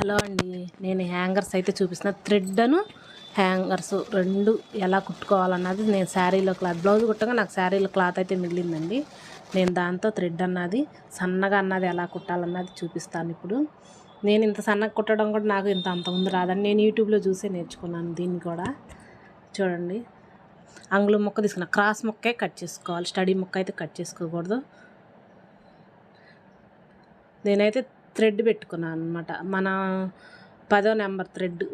Hello అండి. నేను hangers అయితే చూపిస్తున్న థ్రెడ్ అను హ్యాంగర్స్ రెండు ఎలా కుట్టుకోవాలన్నది నేను శారీలో క్లాత్ బ్లౌజ్ కుట్టగా నాకు శారీలో క్లాత్ అయితే మిగిలిందండి. నేను దాంతో థ్రెడ్ అన్నది సన్నగా అన్నది ఎలా కుట్టాలన్నది చూపిస్తాను ఇప్పుడు. నేను ఇంత సన్నగా కుట్టడం కూడా నాకు ఇంత అంత ముందు రాదని నేను యూట్యూబ్లో చూసే నేర్చుకున్నాను దీన్ని కూడా. చూడండి. అంగుళం ముక్క తీసుకున్నా క్రాస్ ముక్కే కట్ చేసుకోవాలి. స్టడీ ముక్క అయితే కట్ చేసుకోకూడదు. నేనైతే థ్రెడ్ పెట్టుకున్నాను అనమాట మన పదో నెంబర్ థ్రెడ్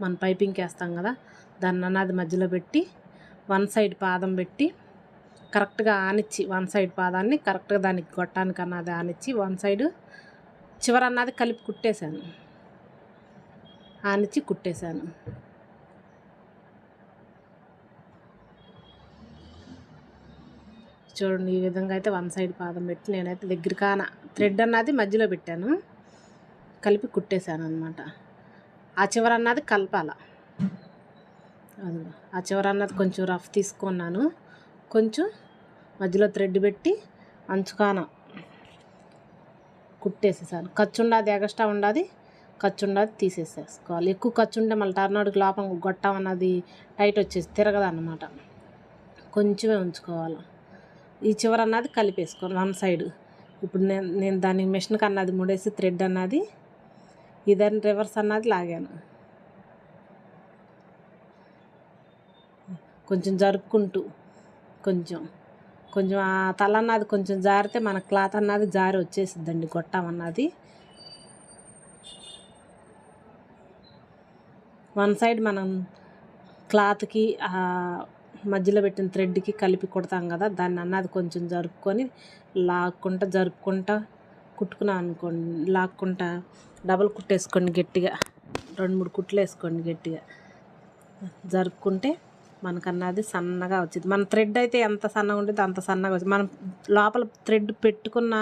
మన పైపింగ్కి వేస్తాం కదా దాన్ని అన్నది మధ్యలో పెట్టి వన్ సైడ్ పాదం పెట్టి కరెక్ట్గా ఆనిచ్చి వన్ సైడ్ పాదాన్ని కరెక్ట్గా దానికి గొట్టానికి అన్నది ఆనిచ్చి వన్ సైడ్ చివర అన్నది కలిపి కుట్టేశాను. ఆనిచ్చి కుట్టేశాను. చూడండి ఈ విధంగా అయితే వన్ సైడ్ పాదం పెట్టి నేనైతే దగ్గర కాన థ్రెడ్ అన్నది మధ్యలో పెట్టాను. కలిపి కుట్టేశాను అనమాట ఆ చివర అన్నది కలపాల. అది ఆ చివర అన్నది కొంచెం రఫ్ తీసుకున్నాను. కొంచెం మధ్యలో థ్రెడ్ పెట్టి అంచుకాన కుట్టేసేసాను. ఖర్చు ఉండదు ఎగస్ట్రా ఉండదు ఖర్చు ఉండదు తీసేసేసుకోవాలి. ఎక్కువ ఖర్చు ఉంటే మళ్ళీ టర్నోడికి లోపం గొట్టం అన్నది టైట్ వచ్చేసి తిరగదు అన్నమాట కొంచెమే ఉంచుకోవాలి. ఈ చివర అన్నది కలిపేసుకోవాలి వన్ సైడ్. ఇప్పుడు నేను నేను దాని మిషన్కి అన్నది ముడేసి థ్రెడ్ అన్నది ఇదని రివర్స్ అన్నది లాగాను. కొంచెం జరుపుకుంటూ కొంచెం కొంచెం ఆ తల అన్నది కొంచెం జారితే మన క్లాత్ అన్నది జారి వచ్చేసిద్దండి గొట్టం అన్నది. వన్ సైడ్ మనం క్లాత్కి మధ్యలో పెట్టిన థ్రెడ్కి కలిపి కుడతాం కదా దాన్ని అన్నది కొంచెం జరుపుకొని లాక్కుంటా జరుపుకుంటా కుట్టుకున్నాం అనుకోండి లాక్కుంటా డబల్ కుట్టేసుకోండి గట్టిగా రెండు మూడు కుట్లు వేసుకోండి గట్టిగా. జరుపుకుంటే మనకన్నది సన్నగా వచ్చింది. మన థ్రెడ్ అయితే ఎంత సన్నగా ఉంటుందో అంత సన్నగా వచ్చింది. మనం లోపల థ్రెడ్ పెట్టుకున్న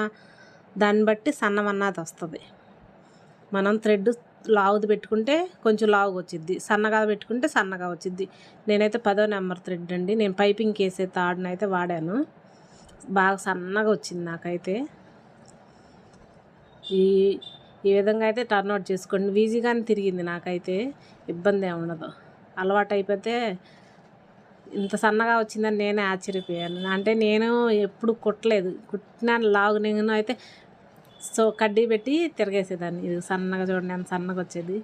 దాన్ని బట్టి సన్నమన్నది వస్తుంది. మనం థ్రెడ్ లావుది పెట్టుకుంటే కొంచెం లావుగా వచ్చిద్ది. సన్నగా పెట్టుకుంటే సన్నగా వచ్చిద్ది. నేనైతే పదో నెంబర్ థ్రెడ్ అండి. నేను పైపింగ్ వేసే తాడునైతే అయితే వాడాను. బాగా సన్నగా వచ్చింది నాకైతే. ఈ ఈ విధంగా అయితే టర్న్ అవుట్ చేసుకోండి. ఈజీగానే తిరిగింది నాకైతే. ఇబ్బంది ఏమి ఉండదు. అలవాటు అయిపోతే ఇంత సన్నగా వచ్చిందని నేనే ఆశ్చర్యపోయాను. అంటే నేను ఎప్పుడు కుట్టలేదు. కుట్టిన లాగు నేను అయితే సో కడ్డీ పెట్టి తిరగేసేదాన్ని. ఇది సన్నగా చూడండి ఎంత సన్నగా వచ్చేది.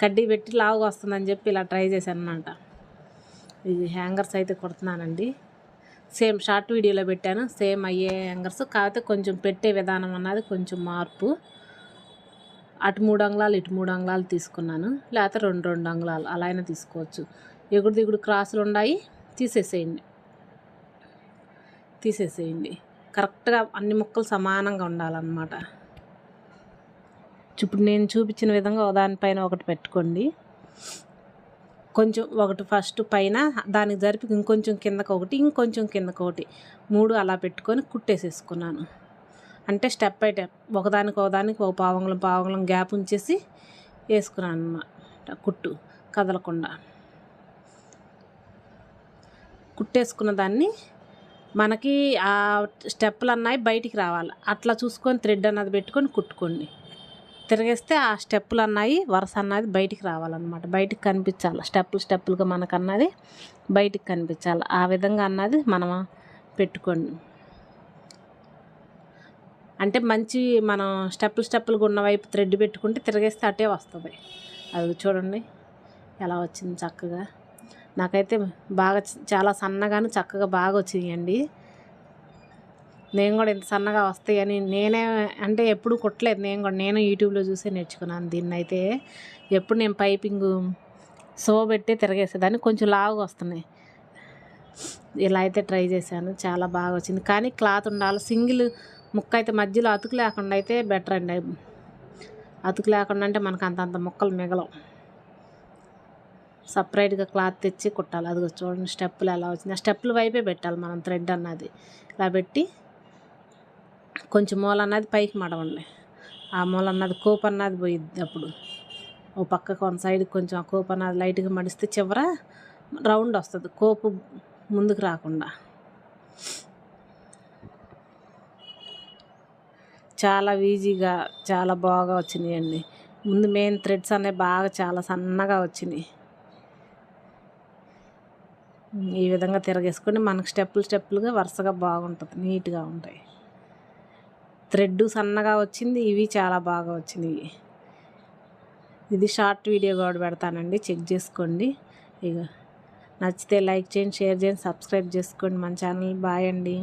కడ్డీ పెట్టి లావుగా వస్తుందని చెప్పి ఇలా ట్రై చేశాను అనమాట ఇది హ్యాంగర్స్ అయితే కుడుతున్నానండి. సేమ్ షార్ట్ వీడియోలో పెట్టాను. సేమ్ అయ్యే హ్యాంగర్స్. కాకపోతే కొంచెం పెట్టే విధానం అన్నది కొంచెం మార్పు. అటు మూడు అంగుళాలు ఇటు మూడు అంగుళాలు తీసుకున్నాను. లేకపోతే రెండు రెండు అంగుళాలు అలా అయినా తీసుకోవచ్చు. ఎగుడు దిగుడు క్రాసులు ఉన్నాయి తీసేసేయండి. తీసేసేయండి. కరెక్ట్గా అన్ని ముక్కలు సమానంగా ఉండాలన్నమాట. ఇప్పుడు నేను చూపించిన విధంగా దానిపైన ఒకటి పెట్టుకోండి. కొంచెం ఒకటి ఫస్ట్ పైన దానికి జరిపి ఇంకొంచెం కిందకు ఒకటి ఇంకొంచెం కిందకు ఒకటి మూడు అలా పెట్టుకొని కుట్టేసేసుకున్నాను. అంటే స్టెప్ బై స్టెప్ ఒకదానికి ఒకదానికి ఒక పావంగులం పావంగులం గ్యాప్ ఉంచేసి వేసుకున్నాను అన్నమాట కుట్టు కదలకుండా. కుట్టేసుకున్న దాన్ని మనకి ఆ స్టెప్పులు అన్నాయి బయటికి రావాలి. అట్లా చూసుకొని థ్రెడ్ అన్నది పెట్టుకొని కుట్టుకోండి. తిరిగేస్తే ఆ స్టెప్పులు అన్నాయి వరుస అన్నది బయటికి రావాలన్నమాట. బయటికి కనిపించాలి. స్టెప్పులు స్టెప్పులుగా మనకన్నది బయటికి కనిపించాలి. ఆ విధంగా అన్నది మనం పెట్టుకోండి. అంటే మంచి మనం స్టెప్పులు స్టెప్పులుగా ఉన్న వైపు థ్రెడ్ పెట్టుకుంటే తిరిగేస్తే అటే వస్తుంది. అది చూడండి. ఎలా వచ్చింది చక్కగా. నాకైతే బాగా చాలా సన్నగాను చక్కగా బాగా వచ్చినాయండి నేను కూడా ఇంత సన్నగా వస్తాయని నేనే అంటే ఎప్పుడు కుట్టలేదు. నేను కూడా నేను యూట్యూబ్లో చూసే నేర్చుకున్నాను దీన్ని అయితే ఎప్పుడు నేను పైపింగ్ సో పెట్టి తిరగేసేదాన్ని. కొంచెం లావుగా వస్తున్నాయి. ఇలా అయితే ట్రై చేశాను. చాలా బాగా వచ్చింది. కానీ క్లాత్ ఉండాలి. సింగిల్ ముక్క అయితే మధ్యలో అతుకు లేకుండా అయితే బెటర్ అండి అతుకు లేకుండా అంటే మనకు అంతంత ముక్కలు మిగలవు. సపరేట్గా క్లాత్ తెచ్చి కుట్టాలి. అది చూడండి స్టెప్పులు ఎలా వచ్చింది ఆ స్టెప్పులు వైపే పెట్టాలి మనం థ్రెడ్ అన్నది. ఇలా పెట్టి కొంచెం మూల అన్నది పైకి మడవండి. ఆ మూల అన్నది కోప్ అన్నది పోయిద్ది అప్పుడు. ఓ పక్కకు వన్ సైడ్ కొంచెం ఆ కోప్ అన్నది లైట్గా మడిస్తే చివర రౌండ్ వస్తుంది. కోపు ముందుకు రాకుండా. చాలా ఈజీగా చాలా బాగా వచ్చినాయండి. ముందు మెయిన్ థ్రెడ్స్ అనేవి బాగా చాలా సన్నగా వచ్చినాయి. ఈ విధంగా తిరగేసుకొని మనకు స్టెప్పులు స్టెప్పులుగా వరుసగా బాగుంటుంది నీట్గా ఉంటాయి. థ్రెడ్ సన్నగా వచ్చింది ఇవి చాలా బాగా వచ్చింది. ఇది షార్ట్ వీడియో కూడా పెడతానండి చెక్ చేసుకోండి. ఇక నచ్చితే లైక్ చేయండి షేర్ చేయండి సబ్స్క్రైబ్ చేసుకోండి మన ఛానల్. బాయ్ అండి.